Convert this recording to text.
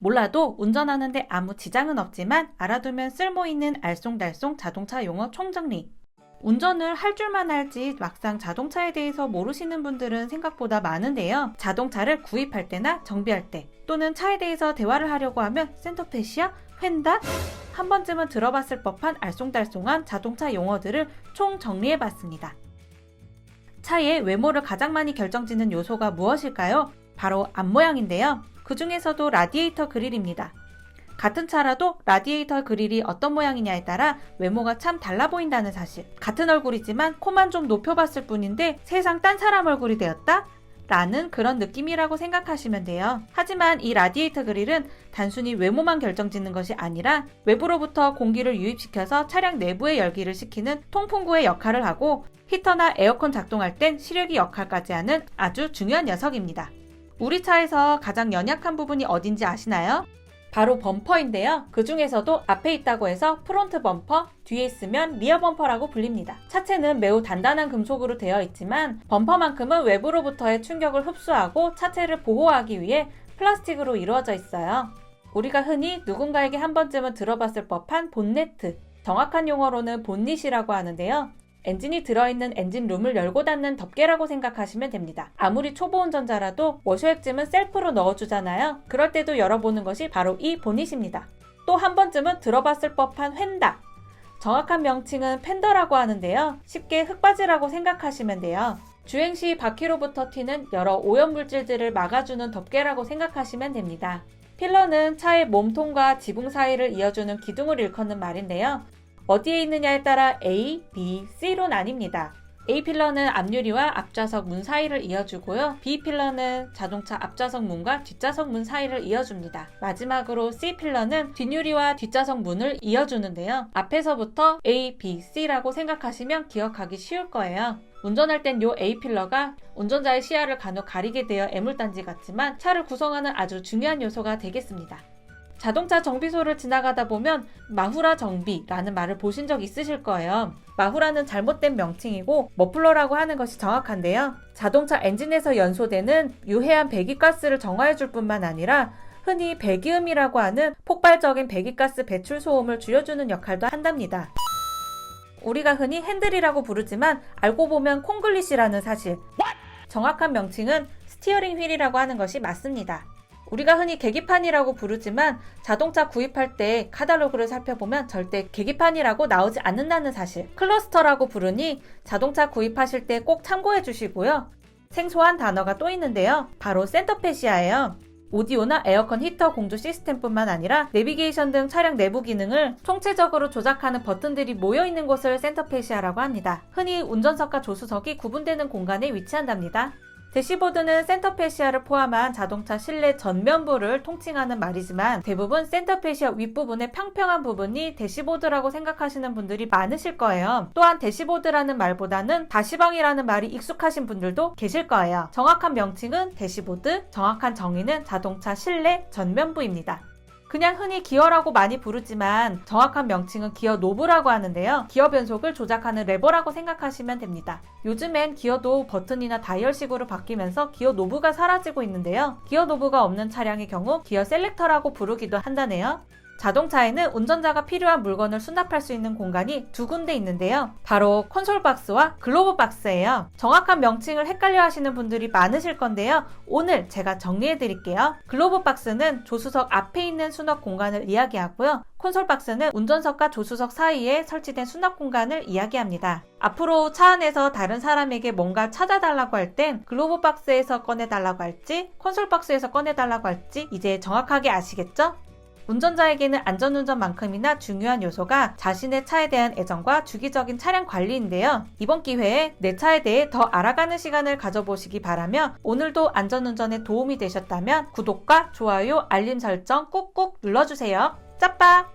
몰라도 운전하는데 아무 지장은 없지만 알아두면 쓸모 있는 알쏭달쏭 자동차 용어 총정리. 운전을 할 줄만 알지 막상 자동차에 대해서 모르시는 분들은 생각보다 많은데요. 자동차를 구입할 때나 정비할 때 또는 차에 대해서 대화를 하려고 하면 센터페시아, 휀다 한 번쯤은 들어봤을 법한 알쏭달쏭한 자동차 용어들을 총 정리해 봤습니다. 차의 외모를 가장 많이 결정짓는 요소가 무엇일까요? 바로 앞모양인데요. 그 중에서도 라디에이터 그릴입니다. 같은 차라도 라디에이터 그릴이 어떤 모양이냐에 따라 외모가 참 달라 보인다는 사실. 같은 얼굴이지만 코만 좀 높여봤을 뿐인데 세상 딴 사람 얼굴이 되었다? 라는 그런 느낌이라고 생각하시면 돼요. 하지만 이 라디에이터 그릴은 단순히 외모만 결정 짓는 것이 아니라 외부로부터 공기를 유입시켜서 차량 내부의 열기를 식히는 통풍구의 역할을 하고 히터나 에어컨 작동할 땐 시래기 역할까지 하는 아주 중요한 녀석입니다. 우리 차에서 가장 연약한 부분이 어딘지 아시나요? 바로 범퍼인데요. 그 중에서도 앞에 있다고 해서 프론트 범퍼, 뒤에 있으면 리어 범퍼라고 불립니다. 차체는 매우 단단한 금속으로 되어 있지만 범퍼만큼은 외부로부터의 충격을 흡수하고 차체를 보호하기 위해 플라스틱으로 이루어져 있어요. 우리가 흔히 누군가에게 한 번쯤은 들어봤을 법한 본네트, 정확한 용어로는 본닛이라고 하는데요. 엔진이 들어있는 엔진룸을 열고 닫는 덮개라고 생각하시면 됩니다. 아무리 초보 운전자라도 워셔액쯤은 셀프로 넣어주잖아요. 그럴 때도 열어보는 것이 바로 이 보닛입니다. 또 한 번쯤은 들어봤을 법한 휀다. 정확한 명칭은 팬더라고 하는데요. 쉽게 흙바지라고 생각하시면 돼요. 주행 시 바퀴로부터 튀는 여러 오염 물질들을 막아주는 덮개라고 생각하시면 됩니다. 필러는 차의 몸통과 지붕 사이를 이어주는 기둥을 일컫는 말인데요. 어디에 있느냐에 따라 A, B, C로 나뉩니다. A 필러는 앞유리와 앞좌석 문 사이를 이어주고요. B 필러는 자동차 앞좌석 문과 뒷좌석 문 사이를 이어줍니다. 마지막으로 C 필러는 뒷유리와 뒷좌석 문을 이어주는데요. 앞에서부터 A, B, C라고 생각하시면 기억하기 쉬울 거예요. 운전할 땐 요 A 필러가 운전자의 시야를 간혹 가리게 되어 애물단지 같지만 차를 구성하는 아주 중요한 요소가 되겠습니다. 자동차 정비소를 지나가다 보면 마후라 정비라는 말을 보신 적 있으실 거예요. 마후라는 잘못된 명칭이고 머플러라고 하는 것이 정확한데요. 자동차 엔진에서 연소되는 유해한 배기가스를 정화해 줄 뿐만 아니라 흔히 배기음이라고 하는 폭발적인 배기가스 배출 소음을 줄여주는 역할도 한답니다. 우리가 흔히 핸들이라고 부르지만 알고 보면 콩글리시라는 사실. 정확한 명칭은 스티어링 휠이라고 하는 것이 맞습니다. 우리가 흔히 계기판이라고 부르지만 자동차 구입할 때 카탈로그를 살펴보면 절대 계기판이라고 나오지 않는다는 사실. 클러스터라고 부르니 자동차 구입하실 때 꼭 참고해 주시고요. 생소한 단어가 또 있는데요. 바로 센터페시아예요. 오디오나 에어컨 히터 공조 시스템뿐만 아니라 내비게이션 등 차량 내부 기능을 총체적으로 조작하는 버튼들이 모여 있는 곳을 센터페시아라고 합니다. 흔히 운전석과 조수석이 구분되는 공간에 위치한답니다. 대시보드는 센터페시아를 포함한 자동차 실내 전면부를 통칭하는 말이지만 대부분 센터페시아 윗부분의 평평한 부분이 대시보드라고 생각하시는 분들이 많으실 거예요. 또한 대시보드라는 말보다는 다시방이라는 말이 익숙하신 분들도 계실 거예요. 정확한 명칭은 대시보드, 정확한 정의는 자동차 실내 전면부입니다. 그냥 흔히 기어라고 많이 부르지만 정확한 명칭은 기어 노브라고 하는데요. 기어 변속을 조작하는 레버라고 생각하시면 됩니다. 요즘엔 기어도 버튼이나 다이얼식으로 바뀌면서 기어 노브가 사라지고 있는데요. 기어 노브가 없는 차량의 경우 기어 셀렉터라고 부르기도 한다네요. 자동차에는 운전자가 필요한 물건을 수납할 수 있는 공간이 두 군데 있는데요. 바로 콘솔 박스와 글로브 박스예요. 정확한 명칭을 헷갈려 하시는 분들이 많으실 건데요. 오늘 제가 정리해 드릴게요. 글로브 박스는 조수석 앞에 있는 수납 공간을 이야기하고요. 콘솔 박스는 운전석과 조수석 사이에 설치된 수납 공간을 이야기합니다. 앞으로 차 안에서 다른 사람에게 뭔가 찾아달라고 할 땐 글로브 박스에서 꺼내달라고 할지 콘솔 박스에서 꺼내달라고 할지 이제 정확하게 아시겠죠? 운전자에게는 안전운전만큼이나 중요한 요소가 자신의 차에 대한 애정과 주기적인 차량 관리인데요. 이번 기회에 내 차에 대해 더 알아가는 시간을 가져보시기 바라며 오늘도 안전운전에 도움이 되셨다면 구독과 좋아요, 알림 설정 꾹꾹 눌러주세요. 짜빠!